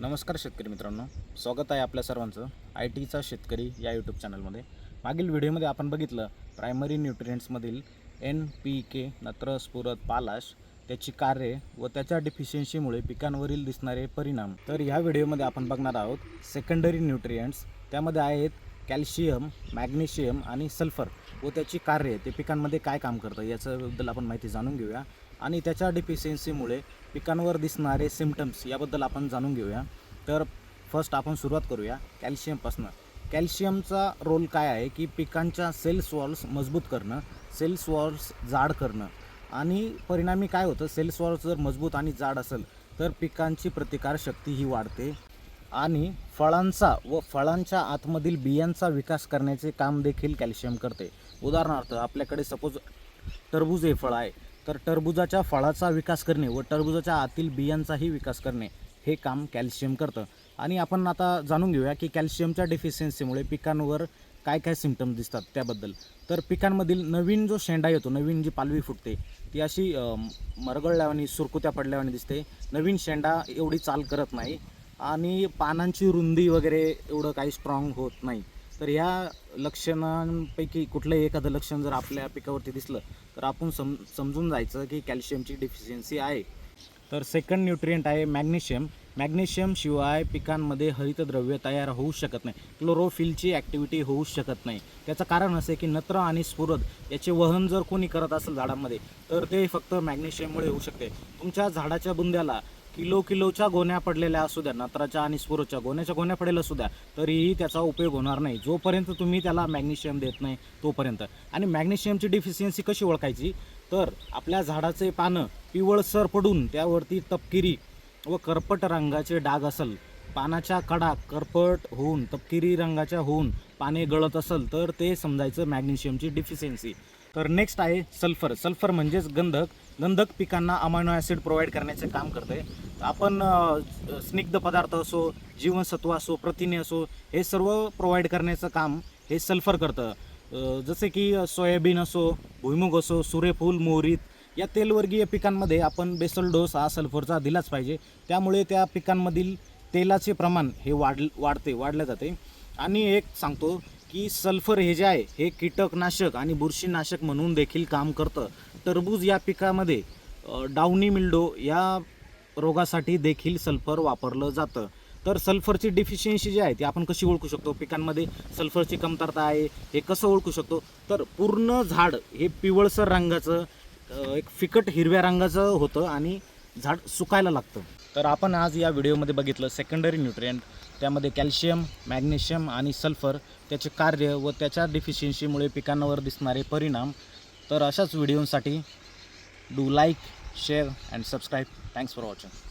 नमस्कार शेतकरी मित्रांनो. स्वागत आहे आपल्या सर्वांचं आय टीचा शेतकरी या यूट्यूब चॅनलमध्ये मागील व्हिडिओमध्ये आपण बघितलं प्रायमरी न्यूट्रियंट्समधील एन पी के नत्र स्फुरत पालाश त्याची कार्ये व त्याच्या डिफिशियन्सीमुळे पिकांवरील दिसणारे परिणाम. तर ह्या व्हिडिओमध्ये आपण बघणार आहोत सेकंडरी न्यूट्रियंट्स त्यामध्ये आहेत कॅल्शियम मॅग्नेशियम आणि सल्फर व त्याची कार्य ते पिकांमध्ये काय काम करतं याच्याबद्दल आपण माहिती जाणून घेऊया. आणि त्याच्या डिफिशियन्सीमुळे पिकांवर दिसणारे सिमटम्स याबद्दल आपण जाणून घेऊया. तर फर्स्ट आपण सुरुवात करूया कॅल्शियमपासून कॅल्शियमचा रोल काय आहे की पिकांच्या सेल्स वॉल्स मजबूत करणं सेल्स वॉल्स जाड करणं आणि परिणामी काय होतं? सेल्स वॉल्स जर मजबूत आणि जाड असेल तर पिकांची प्रतिकारशक्ती ही वाढते. आणि फळांचा व फळांच्या आतमधील बियांचा विकास करण्याचे काम देखील कॅल्शियम करते. उदाहरणार्थ आपल्याकडे सपोज टरबूज हे फळ आहे तर टरबुजाच्या फळाचा विकास करणे व टरबुजाच्या आतील बियांचाही विकास करणे हे काम कॅल्शियम करतं. आणि आपण आता जाणून घेऊया की कॅल्शियमच्या डेफिशियन्सीमुळे पिकांवर काय काय सिमटम्स दिसतात त्याबद्दल. तर पिकांमधील नवीन जो शेंडा येतो नवीन जी पालवी फुटते ती अशी मरगळल्यावानी सुरकुत्या पडल्यावानी दिसते. नवीन शेंडा एवढी चाल करत नाही. आणि पानांची रुंदी वगैरे एवढं काही स्ट्रॉंग होत नाही. तर ह्या लक्षणांपैकी कुठलंही एखादं लक्षण जर आपल्या पिकावरती दिसलं तर आपण सम समजून जायचं की कॅल्शियमची डिफिशियन्सी आहे. तर सेकंड न्यूट्रियंट आहे मॅग्नेशियम मॅग्नेशियमशिवाय पिकांमध्ये हरितद्रव्य तयार होऊ शकत नाही. क्लोरोफिलची ॲक्टिव्हिटी होऊ शकत नाही. त्याचं कारण असं आहे की नत्र आणि स्फुरद याचे वहन जर कोणी करत असेल झाडांमध्ये तर ते फक्त मॅग्नेशियममुळे होऊ शकते. तुमच्या झाडाच्या बुंद्याला किलो किलोच्या गोण्या पडलेल्या असू द्या नत्राच्या आणि स्फुरोच्या गोण्याच्या गोण्या पडेल असू द्या तरीही त्याचा उपयोग होणार नाही. जोपर्यंत तुम्ही त्याला मॅग्नेशियम देत नाही तोपर्यंत. आणि मॅग्नेशियमची डिफिशियन्सी कशी ओळखायची? तर आपल्या झाडाचे पानं पिवळसर पडून त्यावरती तपकिरी व करपट रंगाचे डाग असेल पानाच्या कडा करपट होऊन तपकिरी रंगाच्या होऊन पाने गळत असेल तर ते समजायचं मॅग्नेशियमची डिफिशियन्सी तर नेक्स्ट आहे सल्फर सल्फर म्हणजेच गंधक. गंधक पिकांना अमायनो ॲसिड प्रोव्हाइड करण्याचे काम करते आपण स्निग्ध पदार्थ असो जीवनसत्व असो प्रथिने असो हे सर्व प्रोव्हाइड करण्याचं काम हे सल्फर करतं. जसे की सोयाबीन असो भुईमुग असो सूर्यफूल मोहरीत या तेलवर्गीय पिकांमध्ये आपण बेसल डोस हा सल्फरचा दिलाच पाहिजे. त्यामुळे त्या पिकांमधील तेलाचे प्रमाण हे वाढ वाढते वाढले जाते. आणि एक सांगतो की सल्फर हे जे आहे हे कीटकनाशक आणि बुरशीनाशक म्हणून देखील काम करतं. टरबूज या पिकामध्ये डाउनी मिल्डो या रोगासाठी देखील सल्फर वापरलं जातं. तर सल्फरची डिफिशियन्सी जी आहे ती आपण कशी ओळखू शकतो? पिकांमध्ये सल्फरची कमतरता आहे हे कसं ओळखू शकतो? तर पूर्ण झाड हे पिवळसर रंगाचं एक फिकट हिरव्या रंगाचं होतं आणि झाड सुकायला लागतं. तर आपण आज या व्हिडिओमध्ये बघितलं सेकंडरी न्यूट्रियंट त्यामध्ये कॅल्शियम मॅग्नेशियम आणि सल्फर त्याचे कार्य व त्याच्या डिफिशियन्सीमुळे पिकांवर दिसणारे परिणाम. तर अशाच व्हिडिओसाठी do like share and subscribe. Thanks for watching